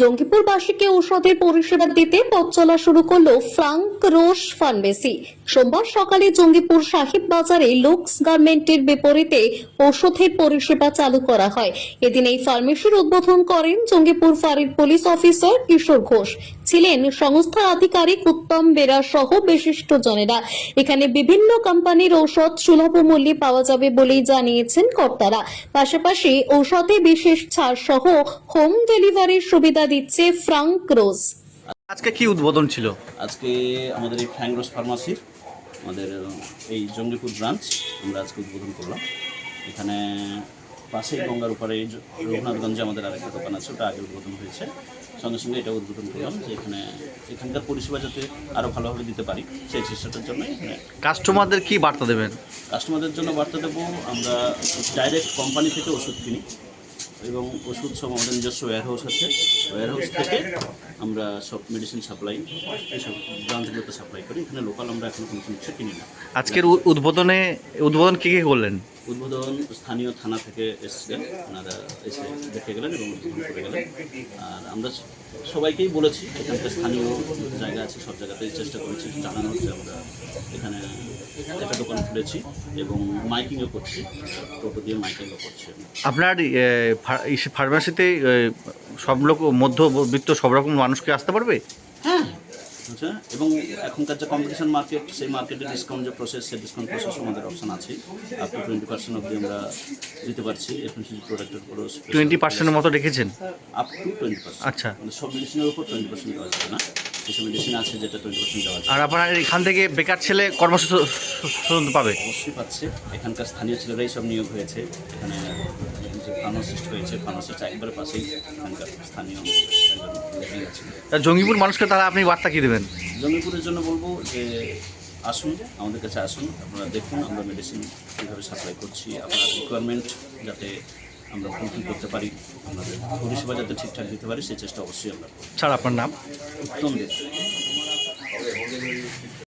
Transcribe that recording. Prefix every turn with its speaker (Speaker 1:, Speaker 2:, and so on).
Speaker 1: জঙ্গিপুরবাসীকে ঔষধের পরিষেবা দিতে পথ চলা শুরু করল ফ্রাঙ্ক রোশ ফার্মেসি। সোমবার সকালে জঙ্গিপুর সাহিব বাজারে লুক্স গার্মেন্টের বিপরীতে ঔষধের পরিষেবা চালু করা হয়। এদিন এই ফার্মেসির উদ্বোধন করেন জঙ্গিপুর ফাঁড়ির পুলিশ অফিসার কিশোর ঘোষ। ছিলেন সংস্থার আধিকারিক উত্তম বেরা সহ বিশিষ্ট জনেরা এখানে বিভিন্ন কোম্পানির ঔষধ সুলভ মূল্যে পাওয়া যাবে বলেই জানিয়েছেন কর্তারা। পাশাপাশি ঔষধে বিশেষ ছাড় সহ হোম ডেলিভারির সুবিধা দিচ্ছে ফ্রাঙ্ক রোজ।
Speaker 2: আজকে কি উদ্বোধন ছিল?
Speaker 3: আজকে আমাদের এই ফ্যাংরোস ফার্মাসির আমাদের এই জঙ্গিপুর ব্রাঞ্চ আমরা আজকে উদ্বোধন করলাম। এখানে পাশেই গঙ্গার উপরে রঘুনাথগঞ্জে আমাদের আরেকটা দোকান আছে ওটা আগে উদ্বোধন হয়েছে। সঙ্গে সঙ্গে এটা উদ্বোধন করলাম যে এখানে এখানকার পরিষেবা যাতে আরও ভালোভাবে দিতে পারি সেই চেষ্টাটার জন্য এখানে
Speaker 2: কাস্টমারদের কি বার্তা দেবেন?
Speaker 3: কাস্টমারদের জন্য বার্তা দেবো আমরা ডাইরেক্ট কোম্পানি থেকে ওষুধ কিনি এবং ওষুধ সব আমাদের নিজস্ব ওয়্যারহাউস আছে। ওয়্যারহাউস থেকে আমরা সব মেডিসিন সাপ্লাই এইসব ব্রাঞ্চগুলোতে সাপ্লাই করি। এখানে লোকাল আমরা এখন কোনো কিছু কিনি না।
Speaker 2: আজকের উদ্বোধনে উদ্বোধন কি কি করলেন?
Speaker 3: উদ্বোধন স্থানীয় থানা থেকে এসেছিলেন। ওনারা এসে দেখে গেলেন এবং উদ্বোধন করে গেলেন। আর আমরা সবাইকেই বলেছি এখানকার স্থানীয় জায়গা আছে সব জায়গাতেই চেষ্টা করেছি জানানো হচ্ছে আমরা এখানে একটা দোকান খুলেছি এবং মাইকিংও করছি টোটো দিয়ে মাইকিংও করছি
Speaker 2: আপনার এ, ফা- ইসে সব লোক মধ্যবিত্ত সব রকম মানুষকে আসতে পারবে?
Speaker 3: হ্যাঁ আচ্ছা এবং এখনকার যে কম্পিটিশন মার্কেট সেই মার্কেটে ডিসকাউন্ট যে প্রসেস সেই ডিসকাউন্ট প্রসেস আমাদের অপশন আছে। আপ টু টোয়েন্টি পার্সেন্ট অবধি আমরা দিতে পারছি এফএমসিজি প্রোডাক্টের উপর
Speaker 2: টোয়েন্টি পার্সেন্টের মতো রেখেছেন
Speaker 3: আপ টু টোয়েন্টি পার্সেন্ট
Speaker 2: আচ্ছা।
Speaker 3: মানে সব মেডিসিনের উপর টোয়েন্টি পার্সেন্ট দেওয়া যাবে না। কিছু মেডিসিন আছে যেটা টোয়েন্টি পার্সেন্ট দেওয়া
Speaker 2: আর আপনার এখান থেকে বেকার ছেলে কর্মসংস্থান পাবে?
Speaker 3: অবশ্যই পাচ্ছে। এখানকার স্থানীয় ছেলেরাই সব নিয়োগ হয়েছে। এখানে যে ফার্মাসিস্ট হয়েছে ফার্মাসিস্ট একবারে পাশেই এখানকার স্থানীয় একজন আছে
Speaker 2: জঙ্গিপুর মানুষকে তারা আপনি বার্তা কি দেবেন?
Speaker 3: জঙ্গিপুরের জন্য বলব যে আসুন আমাদের কাছে আসুন আপনারা দেখুন আমরা মেডিসিন কীভাবে সাপ্লাই করছি আপনার রিকোয়ারমেন্ট যাতে আমরা ফুলফিল করতে পারি আপনাদের পরিষেবা যাতে ঠিকঠাক দিতে পারি সেই চেষ্টা অবশ্যই আমরা
Speaker 2: স্যার আপনার নাম?
Speaker 3: উত্তম দিতে